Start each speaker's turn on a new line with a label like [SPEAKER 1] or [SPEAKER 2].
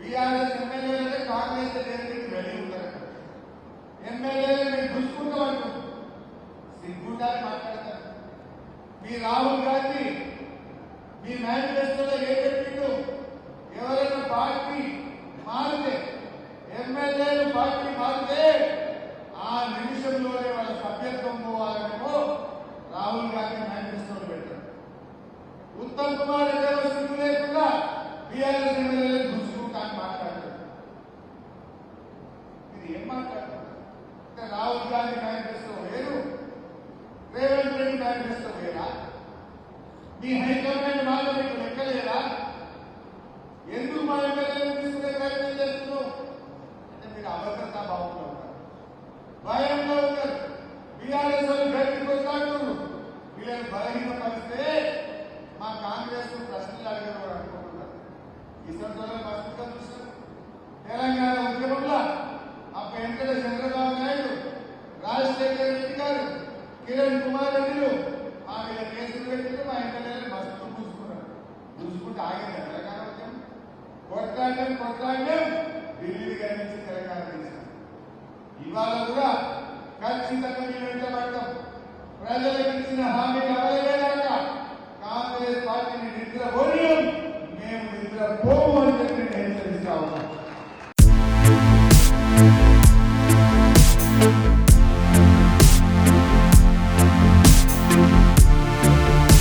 [SPEAKER 1] TRS ఎమ్మెల్యేలే Congress లేదని వెళ్ళి ఉంటారు ఎమ్మెల్యేలే మీరు చూసుకుంటామంటు సిగ్గుండాలని మాట్లాడతారు. మీ రాహుల్ గాంధీ మీ మేనిఫెస్టోలో ఏ చెప్పిండు ఎవరైనా పార్టీ మారితే ఎమ్మెల్యేలు పార్టీ మారితే ఆ నిమిషంలోనే వాళ్ళ సభ్యత్వం పోవాలనేమో రాహుల్ గాంధీ మేనిఫెస్టోలు పెట్టారు. ఉత్తమ్ కుమార్ రెడ్డి సిగ్గు లేకుండా బీఆర్ఎస్ ఎమ్మెల్యేలు దాన్ని అని ఇది ఏం మాట్లాడుతున్నారు అంటే రాహుల్ గాంధీ మేనిఫెస్టో వేరు రేవంత్ రెడ్డి మేనిఫెస్టో వేరా మీ హై తెలంగాణ ఉద్యమంలో అప్పుడు వెంకట చంద్రబాబు నాయుడు రాజశేఖర రెడ్డి గారు కిరణ్ కుమార్ రెడ్డిలు మా మీద కేసులు పెట్టారు మా ఎమ్మెల్యేలు మస్తు పూసుకున్నారు పూసుకుంటే ఆగింది తెలంగాణ ఉద్యమం? కొట్లాడడం కొట్లాడడం ఢిల్లీ గారి నుంచి తెలంగాణ తీసాం ఇవాళ కూడా ఖచ్చితంగా మేము ప్రజలకు ఇచ్చిన హామీ కావాలేదాక కాంగ్రెస్ పార్టీని నిద్రపోయి